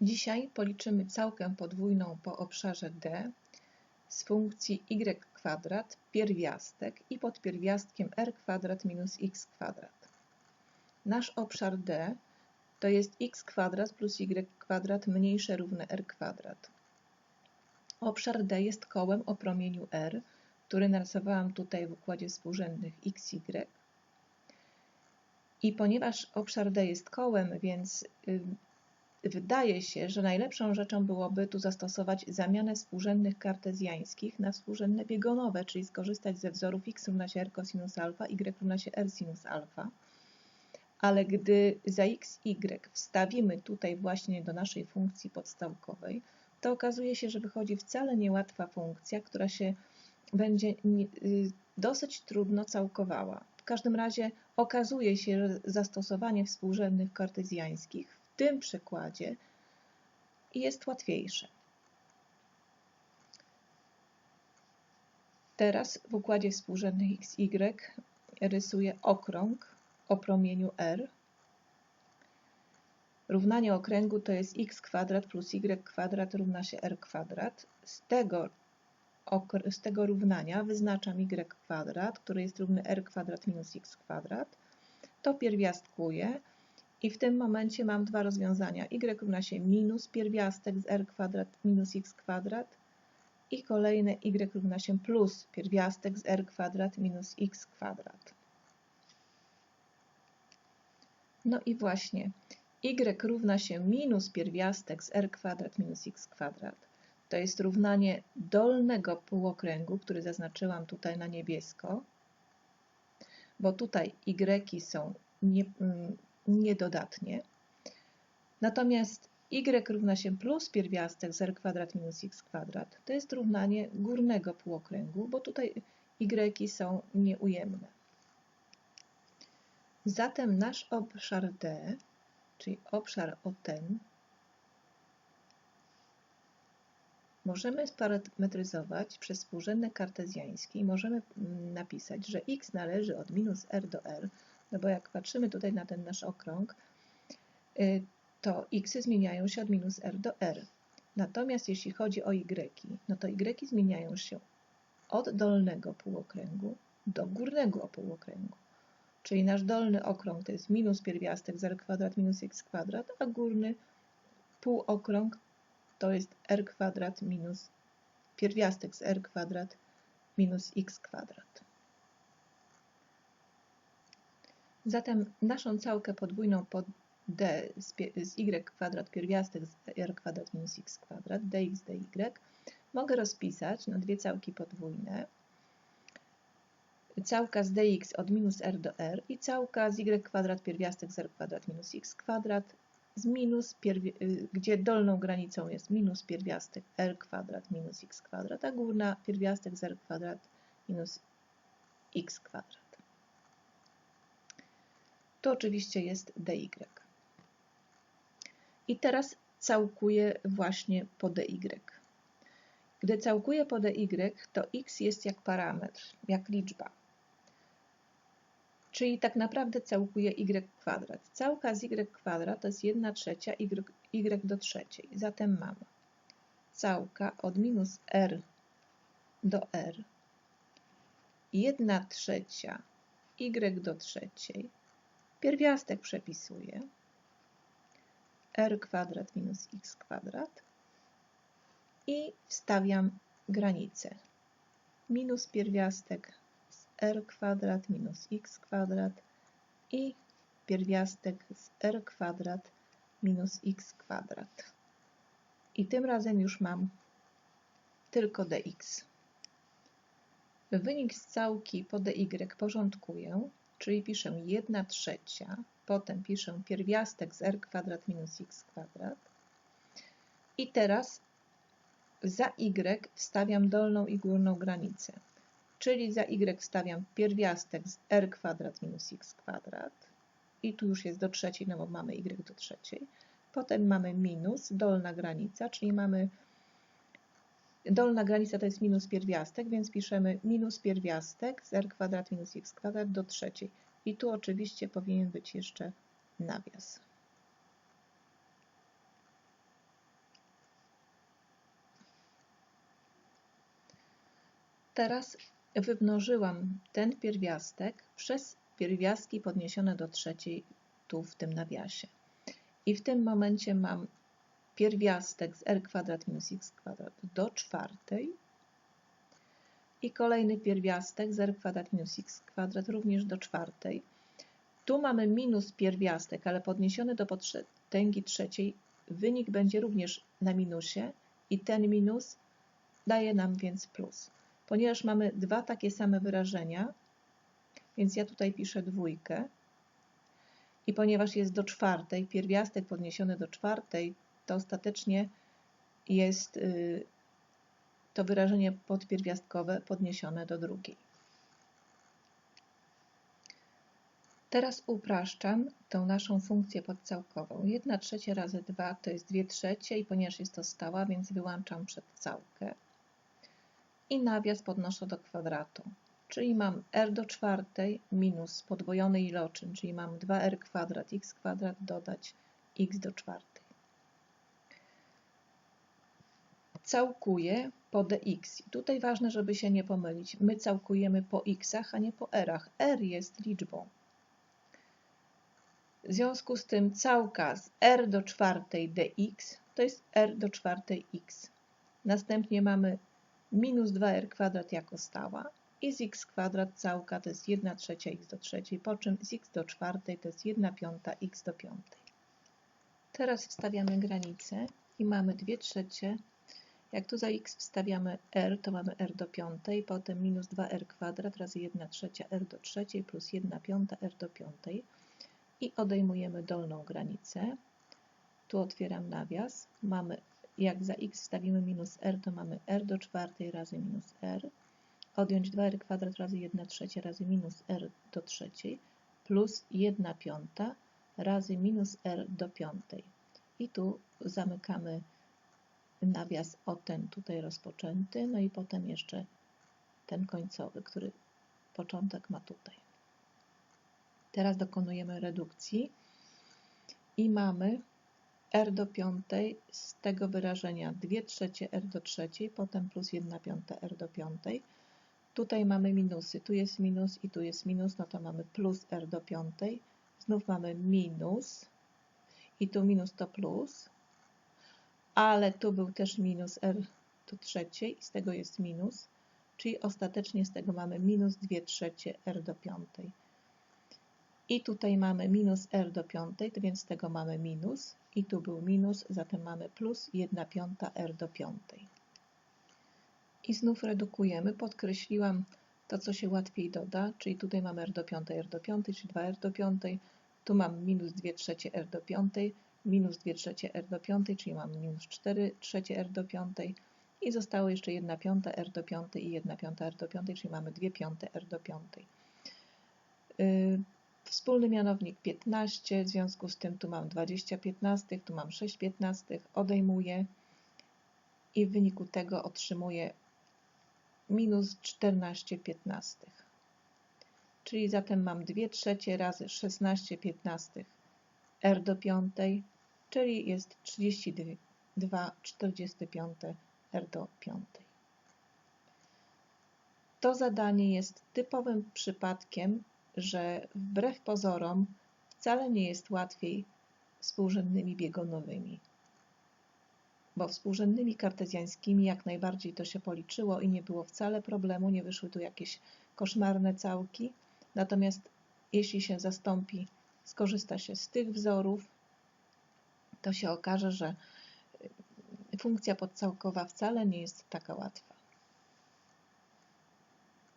Dzisiaj policzymy całkę podwójną po obszarze D z funkcji y kwadrat pierwiastek i pod pierwiastkiem r kwadrat minus x kwadrat. Nasz obszar D to jest x kwadrat plus y kwadrat mniejsze równe r kwadrat. Obszar D jest kołem o promieniu r, który narysowałam tutaj w układzie współrzędnych x, y. I ponieważ obszar D jest kołem, więc wydaje się, że najlepszą rzeczą byłoby tu zastosować zamianę współrzędnych kartezjańskich na współrzędne biegunowe, czyli skorzystać ze wzorów x równa r cosinus alfa, y równa się r sinus alfa. Ale gdy za x, y wstawimy tutaj właśnie do naszej funkcji podstawkowej, to okazuje się, że wychodzi wcale niełatwa funkcja, która się będzie y, dosyć trudno całkowała. W każdym razie okazuje się, że zastosowanie współrzędnych kartezjańskich tym przykładzie jest łatwiejsze. Teraz w układzie współrzędnych x, y rysuję okrąg o promieniu r. Równanie okręgu to jest x kwadrat plus y kwadrat równa się r kwadrat. Z tego, z tego równania wyznaczam y kwadrat, który jest równy r kwadrat minus x kwadrat. To pierwiastkuję i w tym momencie mam dwa rozwiązania. y równa się minus pierwiastek z r kwadrat minus x kwadrat i kolejne y równa się plus pierwiastek z r kwadrat minus x kwadrat. No i właśnie, y równa się minus pierwiastek z r kwadrat minus x kwadrat. To jest równanie dolnego półokręgu, który zaznaczyłam tutaj na niebiesko, bo tutaj y są nie, mm, niedodatnie. Natomiast y równa się plus pierwiastek z r kwadrat minus x kwadrat. To jest równanie górnego półokręgu, bo tutaj y są nieujemne. Zatem nasz obszar D, czyli obszar o ten, możemy sparametryzować przez współrzędne kartezjańskie i możemy mm, napisać, że x należy od minus r do r, no bo jak patrzymy tutaj na ten nasz okrąg, y, to x zmieniają się od minus r do r. Natomiast jeśli chodzi o y, no to y zmieniają się od dolnego półokręgu do górnego półokręgu. Czyli nasz dolny okrąg to jest minus pierwiastek z r kwadrat minus x kwadrat, a górny półokrąg to jest r kwadrat minus pierwiastek z r kwadrat minus x kwadrat. Zatem naszą całkę podwójną pod d z y kwadrat pierwiastek z r kwadrat minus x kwadrat, dx dy, mogę rozpisać na dwie całki podwójne całka z dx od minus r do r i całka z y kwadrat pierwiastek z r kwadrat minus x kwadrat z minus, y, gdzie dolną granicą jest minus pierwiastek r kwadrat minus x kwadrat, a górna pierwiastek z r kwadrat minus x kwadrat. To oczywiście jest dy. I teraz całkuję właśnie po dy. Gdy całkuję po dy, to x jest jak parametr, jak liczba czyli tak naprawdę całkuje y kwadrat. Całka z y kwadrat to jest 1 trzecia y, y do trzeciej. Zatem mamy całka od minus r do r, 1 trzecia y do trzeciej, pierwiastek przepisuję, r kwadrat minus x kwadrat i wstawiam granicę. Minus pierwiastek r kwadrat minus x kwadrat i pierwiastek z r kwadrat minus x kwadrat. I tym razem już mam tylko dx. Wynik z całki po dy porządkuję, czyli piszę 1 trzecia, potem piszę pierwiastek z r kwadrat minus x kwadrat. I teraz za y wstawiam dolną i górną granicę. Czyli za y wstawiam pierwiastek z r kwadrat minus x kwadrat. I tu już jest do trzeciej, no bo mamy y do trzeciej. Potem mamy minus, dolna granica, czyli mamy Dolna granica to jest minus pierwiastek, więc piszemy minus pierwiastek z r kwadrat minus x kwadrat do trzeciej. I tu oczywiście powinien być jeszcze nawias. Teraz wymnożyłam ten pierwiastek przez pierwiastki podniesione do trzeciej tu w tym nawiasie. I w tym momencie mam pierwiastek z r kwadrat minus x kwadrat do czwartej i kolejny pierwiastek z r kwadrat minus x kwadrat również do czwartej. Tu mamy minus pierwiastek, ale podniesiony do potęgi trzeciej wynik będzie również na minusie i ten minus daje nam więc plus. Ponieważ mamy dwa takie same wyrażenia, więc ja tutaj piszę dwójkę i ponieważ jest do czwartej, pierwiastek podniesiony do czwartej, to ostatecznie jest y, to wyrażenie podpierwiastkowe podniesione do drugiej. Teraz upraszczam tą naszą funkcję podcałkową. 1 trzecia razy 2 to jest 2 trzecie i ponieważ jest to stała, więc wyłączam przedcałkę. I nawias podnoszę do kwadratu. Czyli mam r do czwartej minus podwojony iloczyn, czyli mam 2r kwadrat x kwadrat dodać x do czwartej. Całkuję po dx. Tutaj ważne, żeby się nie pomylić. My całkujemy po xach, a nie po rach. r jest liczbą. W związku z tym całka z r do czwartej dx to jest r do czwartej x. Następnie mamy minus 2r kwadrat jako stała i z x kwadrat całka to jest 1 trzecia x do trzeciej, po czym z x do czwartej to jest 1 piąta x do piątej. Teraz wstawiamy granicę i mamy 2 trzecie. Jak tu za x wstawiamy r, to mamy r do piątej, potem minus 2r kwadrat razy 1 trzecia r do trzeciej plus 1 piąta r do piątej i odejmujemy dolną granicę. Tu otwieram nawias. Mamy, jak za x wstawimy minus r, to mamy r do czwartej razy minus r. Odjąć 2r kwadrat razy 1 trzecia razy minus r do trzeciej plus 1 piąta razy minus r do piątej. I tu zamykamy nawias o ten tutaj rozpoczęty, no i potem jeszcze ten końcowy, który początek ma tutaj. Teraz dokonujemy redukcji i mamy r do piątej z tego wyrażenia 2 trzecie r do trzeciej, potem plus 1 piąta r do piątej. Tutaj mamy minusy, tu jest minus i tu jest minus, no to mamy plus r do piątej. Znów mamy minus i tu minus to plus, ale tu był też minus r do trzeciej i z tego jest minus, czyli ostatecznie z tego mamy minus 2 trzecie r do piątej. I tutaj mamy minus r do piątej, więc z tego mamy minus. I tu był minus, zatem mamy plus 1 piąta r do piątej. I znów redukujemy. Podkreśliłam to, co się łatwiej doda, czyli tutaj mamy r do piątej, r do piątej, czyli 2r do piątej. Tu mam minus 2 trzecie r do piątej, minus 2 trzecie r do piątej, czyli mam minus 4 trzecie r do piątej. I zostało jeszcze 1 piąta r do piątej i 1 piąta r do piątej, czyli mamy 2 piąte r do piątej. Yy, Wspólny mianownik 15, w związku z tym tu mam 20 piętnastych, tu mam 6 piętnastych, odejmuję i w wyniku tego otrzymuję minus 14 piętnastych. Czyli zatem mam 2 trzecie razy 16 piętnastych r do piątej, czyli jest 32 45 r do piątej. To zadanie jest typowym przypadkiem że wbrew pozorom wcale nie jest łatwiej współrzędnymi biegunowymi. Bo współrzędnymi kartezjańskimi jak najbardziej to się policzyło i nie było wcale problemu, nie wyszły tu jakieś koszmarne całki. Natomiast jeśli się zastąpi, skorzysta się z tych wzorów, to się okaże, że funkcja podcałkowa wcale nie jest taka łatwa.